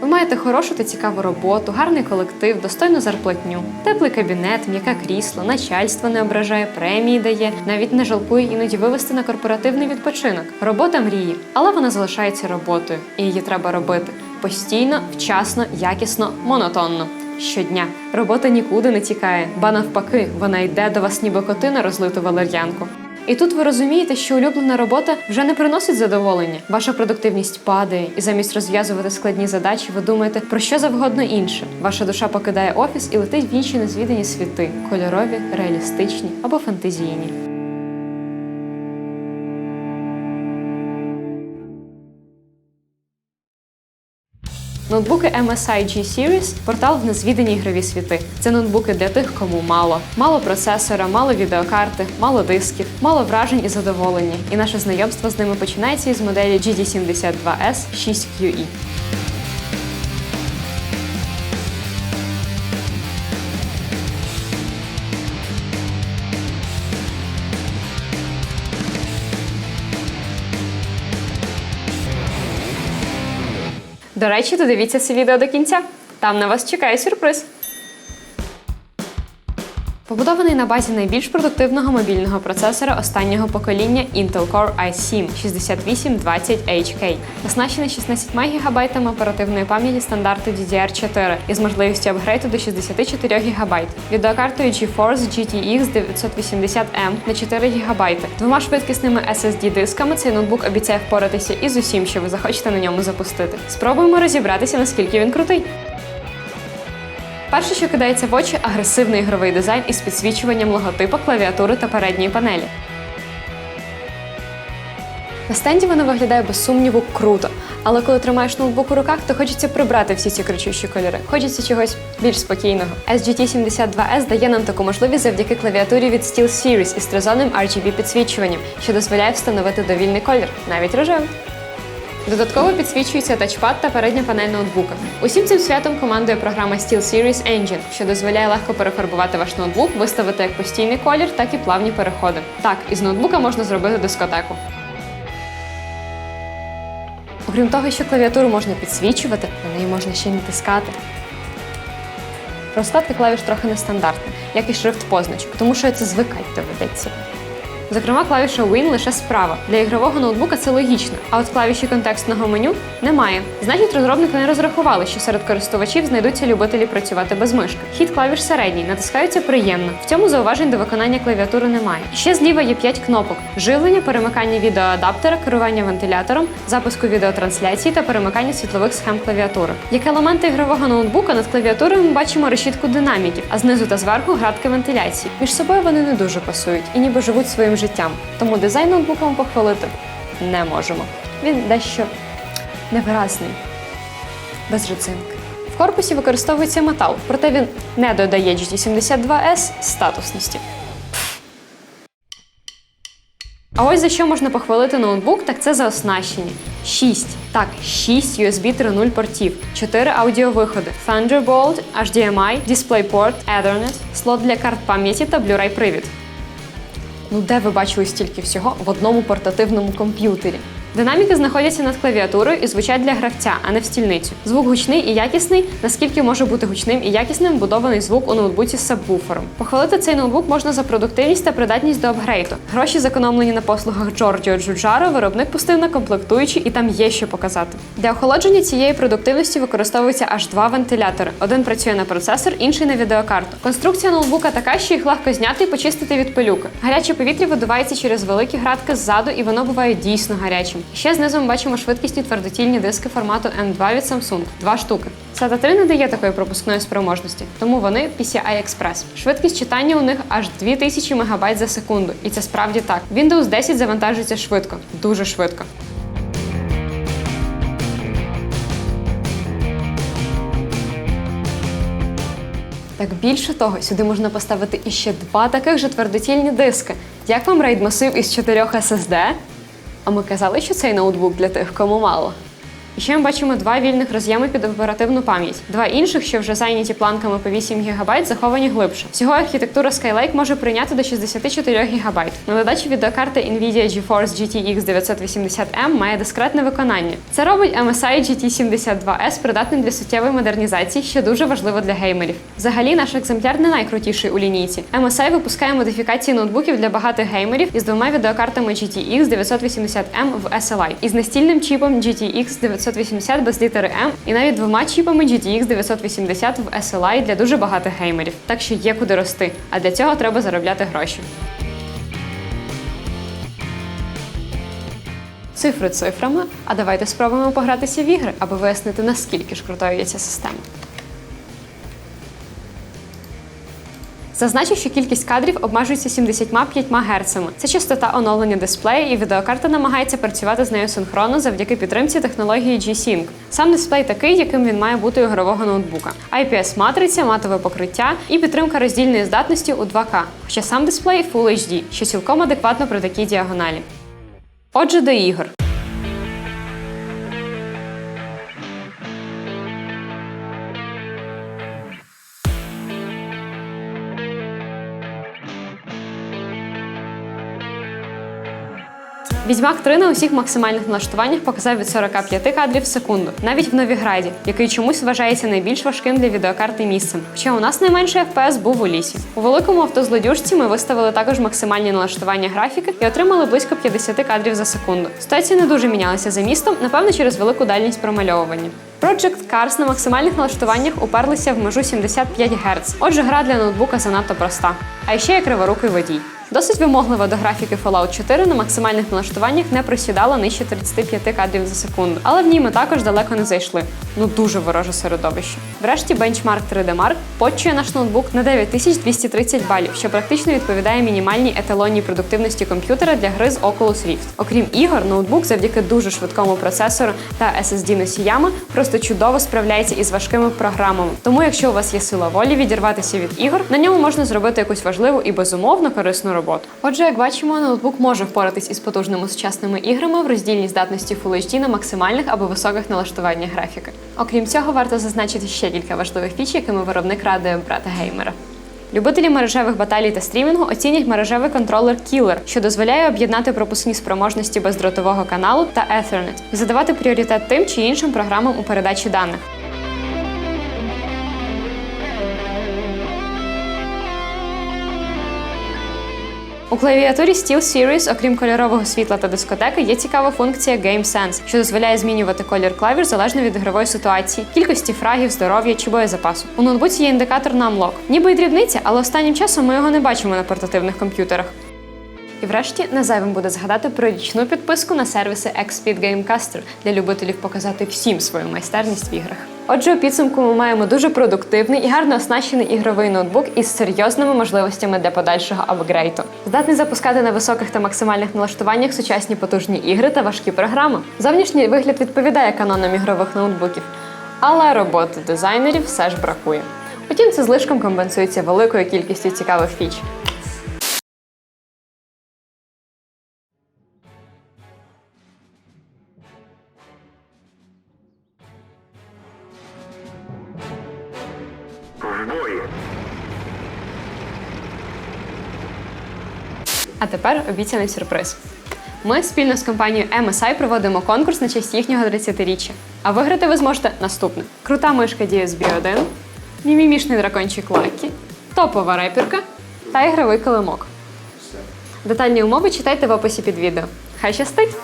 Ви маєте хорошу та цікаву роботу, гарний колектив, достойну зарплатню, теплий кабінет, м'яке крісло, начальство не ображає, премії дає, навіть не жалкує іноді вивести на корпоративний відпочинок. Робота мрії, але вона залишається роботою, і її треба робити постійно, вчасно, якісно, монотонно. Щодня робота нікуди не тікає, ба навпаки, вона йде до вас ніби коти на розлиту валер'янку. І тут ви розумієте, що улюблена робота вже не приносить задоволення. Ваша продуктивність падає, і замість розв'язувати складні задачі, ви думаєте про що завгодно інше. Ваша душа покидає офіс і летить в інші незвідані світи кольорові, реалістичні або фантазійні. Ноутбуки MSI G-Series – портал в незвідані ігрові світи. Це ноутбуки для тих, кому мало. Мало процесора, мало відеокарти, мало дисків, мало вражень і задоволення. І наше знайомство з ними починається із моделі GD72S 6QE. До речі, додивіться це відео до кінця. Там на вас чекає сюрприз. Побудований на базі найбільш продуктивного мобільного процесора останнього покоління Intel Core i7 6820HK, оснащений 16 ГБ оперативної пам'яті стандарту DDR4 із можливістю апгрейду до 64 ГБ, відеокартою GeForce GTX 980M на 4 ГБ, двома швидкісними SSD-дисками цей ноутбук обіцяє впоратися із усім, що ви захочете на ньому запустити. Спробуємо розібратися, наскільки він крутий. Перше, що кидається в очі, агресивний ігровий дизайн із підсвічуванням логотипу, клавіатури та передньої панелі. На стенді воно виглядає без сумніву круто, але коли тримаєш ноутбук у руках, то хочеться прибрати всі ці кричущі кольори. Хочеться чогось більш спокійного. SGT72S дає нам таку можливість завдяки клавіатурі від SteelSeries із тризонним RGB підсвічуванням, що дозволяє встановити довільний колір, навіть рожевий. Додатково підсвічується тачпад та передня панель ноутбука. Усім цим святом командує програма SteelSeries Engine, що дозволяє легко перефарбувати ваш ноутбук, виставити як постійний колір, так і плавні переходи. Так, із ноутбука можна зробити дискотеку. Окрім того, що клавіатуру можна підсвічувати, на неї можна ще й натискати. Розкладка клавіш трохи нестандартна, як і шрифт позначок, тому що це звикать доведеться. Зокрема, клавіша Win лише справа. Для ігрового ноутбука це логічно, а от клавіші контекстного меню немає. Значить, розробники не розрахували, що серед користувачів знайдуться любителі працювати без мишки. Хід клавіш середній, натискаються приємно. В цьому зауважень до виконання клавіатури немає. Ще зліва є 5 кнопок: живлення, перемикання відеоадаптера, керування вентилятором, запуску відеотрансляції та перемикання світлових схем клавіатури. Як елементи ігрового ноутбука над клавіатурою ми бачимо решітку динаміків, а знизу та зверху градки вентиляції. Між собою вони не дуже пасують і ніби живуть своїм життям. Тому дизайн ноутбука ми похвалити не можемо. Він дещо невиразний, без рецинки. В корпусі використовується метал, проте він не додає GT72S статусності. А ось за що можна похвалити ноутбук, так це за оснащення. 6, так, 6 USB 3.0 портів, 4 аудіовиходи, Thunderbolt, HDMI, DisplayPort, Ethernet, слот для карт пам'яті та Blu-ray привід. Ну де ви бачили стільки всього в одному портативному комп'ютері? Динаміки знаходяться над клавіатурою і звучать для гравця, а не в стільницю. Звук гучний і якісний, наскільки може бути гучним і якісним будований звук у ноутбуці з сабвуфером. Похвалити цей ноутбук можна за продуктивність та придатність до апгрейду. Гроші зекономлені на послугах Джорджіо Джуджаро, виробник пустив на комплектуючі, і там є що показати. Для охолодження цієї продуктивності використовується аж два вентилятори. Один працює на процесор, інший на відеокарту. Конструкція ноутбука така, що їх легко зняти і почистити від пилюки. Гаряче повітря видувається через великі градки ззаду, і воно буває дійсно гарячим. Ще знизу ми бачимо швидкісні твердотільні диски формату M2 від Samsung. Два штуки. SATA 3 не дає такої пропускної спроможності, тому вони PCI Express. Швидкість читання у них аж 2000 МБ за секунду, і це справді так. Windows 10 завантажується швидко, дуже швидко. Так більше того, сюди можна поставити іще два таких же твердотільні диски. Як вам рейд масив із 4 SSD? А ми казали, що цей ноутбук для тих, кому мало. І ще ми бачимо два вільних роз'єми під оперативну пам'ять. Два інших, що вже зайняті планками по 8 ГБ, заховані глибше. Всього архітектура Skylake може прийняти до 64 ГБ. На додачу відеокарти Nvidia GeForce GTX 980M має дискретне виконання. Це робить MSI GT72S придатним для суттєвої модернізації, що дуже важливо для геймерів. Взагалі, наш екземпляр не найкрутіший у лінійці. MSI випускає модифікації ноутбуків для багатих геймерів із двома відеокартами GTX 980M в SLI, із настільним чіпом GTX 980 без літери M і навіть двома чіпами GTX 980 в SLI для дуже багатих геймерів. Так що є куди рости, а для цього треба заробляти гроші. Цифри цифрами, а давайте спробуємо погратися в ігри, аби вияснити, наскільки ж крутою є ця система. Зазначу, що кількість кадрів обмежується 75 Гц. Це частота оновлення дисплею, і відеокарта намагається працювати з нею синхронно завдяки підтримці технології G-Sync. Сам дисплей такий, яким він має бути у ігрового ноутбука. IPS-матриця, матове покриття і підтримка роздільної здатності у 2К. Хоча сам дисплей Full HD, що цілком адекватно при такій діагоналі. Отже, до ігор. Відьмак 3 на усіх максимальних налаштуваннях показав від 45 кадрів в секунду, навіть в Новіграді, який чомусь вважається найбільш важким для відеокарти місцем. Хоча у нас найменший FPS був у лісі. У великому автозлодюжці ми виставили також максимальні налаштування графіки і отримали близько 50 кадрів за секунду. Ситуації не дуже мінялися за містом, напевно, через велику дальність промальовування. Project Cars на максимальних налаштуваннях уперлися в межу 75 Гц. Отже, гра для ноутбука занадто проста. А ще є криворукий водій. Досить вимоглива до графіки Fallout 4 на максимальних налаштуваннях не просідала нижче 35 кадрів за секунду, але в ній ми також далеко не зайшли. Ну дуже вороже середовище. Врешті бенчмарк 3D Mark почує наш ноутбук на 9230 балів, що практично відповідає мінімальній еталонній продуктивності комп'ютера для гри з Oculus Rift. Окрім ігор, ноутбук завдяки дуже швидкому процесору та SSD носіями просто чудово справляється із важкими програмами. Тому, якщо у вас є сила волі відірватися від ігор, на ньому можна зробити якусь важливу і безумовно корисну роботу. Отже, як бачимо, ноутбук може впоратись із потужними сучасними іграми в роздільній здатності Full HD на максимальних або високих налаштуваннях графіки. Окрім цього, варто зазначити ще кілька важливих фіч, якими виробник радує брата геймера. Любителі мережевих баталій та стрімінгу оцінять мережевий контролер Killer, що дозволяє об'єднати пропускні спроможності бездротового каналу та Ethernet і задавати пріоритет тим чи іншим програмам у передачі даних. У клавіатурі SteelSeries, окрім кольорового світла та дискотеки, є цікава функція Game Sense, що дозволяє змінювати колір клавіш залежно від ігрової ситуації, кількості фрагів, здоров'я чи боєзапасу. У ноутбуці є індикатор на Unlock. Ніби й дрібниця, але останнім часом ми його не бачимо на портативних комп'ютерах. І врешті не зайвим буде згадати про річну підписку на сервіси XSpeed Gamecaster для любителів показати всім свою майстерність в іграх. Отже, у підсумку ми маємо дуже продуктивний і гарно оснащений ігровий ноутбук із серйозними можливостями для подальшого апгрейду. Здатний запускати на високих та максимальних налаштуваннях сучасні потужні ігри та важкі програми. Зовнішній вигляд відповідає канонам ігрових ноутбуків, але роботи дизайнерів все ж бракує. Утім, це злишком компенсується великою кількістю цікавих фіч. А тепер обіцяний сюрприз. Ми спільно з компанією MSI проводимо конкурс на честь їхнього 30-річчя. А виграти ви зможете наступне: крута мишка DSB 1, мімімішний дракончик Лакі, топова репірка та ігровий килимок. Детальні умови читайте в описі під відео. Хай щастить!